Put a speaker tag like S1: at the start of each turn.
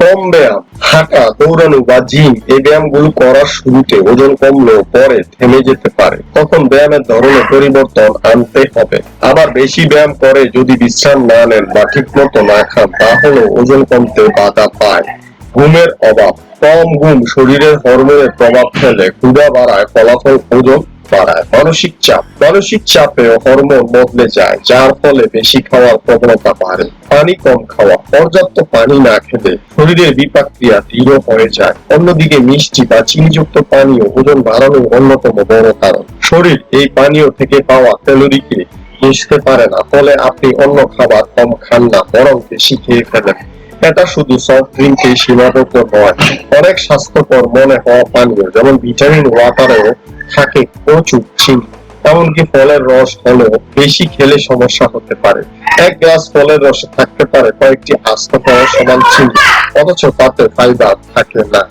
S1: কম ব্যায়াম, হাঁটা, দৌড়ানো বা জিম, এই ব্যায়ামগুলো করার শুরুতে ওজন কমলেও পরে থেমে যেতে পারে। তখন ব্যায়ামের ধরনে পরিবর্তন আনতে হবে। আবার বেশি ব্যায়াম করে যদি বিশ্রাম না নেন বা ঠিক মতো না খান তাহলে ওজন কমতে বাধা পায়। ঘুমের অভাব, কম ঘুম শরীরের হরমোনের প্রভাব ফেলে, ক্ষুধা বাড়ায়, ফলাফল ওজন বাড়ায়। মানসিক চাপ। মানসিক চাপে হরমোন বদলে যায়, যার ফলে বেশি খাওয়ার প্রবণতা বাড়ে। পানি কম খাওয়া, পর্যাপ্ত পানি না খেলে শরীরের বিপাক ক্রিয়া দৃঢ় হয়ে যায়। অন্যদিকে মিষ্টি বা চিনিযুক্ত পানীয় ওজন বাড়ানোর অন্যতম বড় কারণ। শরীর এই পানীয় থেকে পাওয়া ক্যালোরিকে মিশতে পারে না, ফলে আপনি অন্য খাবার কম খান না, বরং বেশি খেয়ে ফেলেন। এটা শুধু সফট ড্রিঙ্কে সীমাবদ্ধ নয়, অনেক স্বাস্থ্যকর মনে হওয়া পানীয়, যেমন ভিটামিন ওয়াটারেও থাকে প্রচুর চিনি, এমনকি ফলের রস হলেও বেশি খেলে সমস্যা হতে পারে। এক গ্লাস ফলের রসে থাকতে পারে কয়েকটি আস্ত পাওয়া সমান চিনি, অথচ তাতে ফাইবার থাকে না।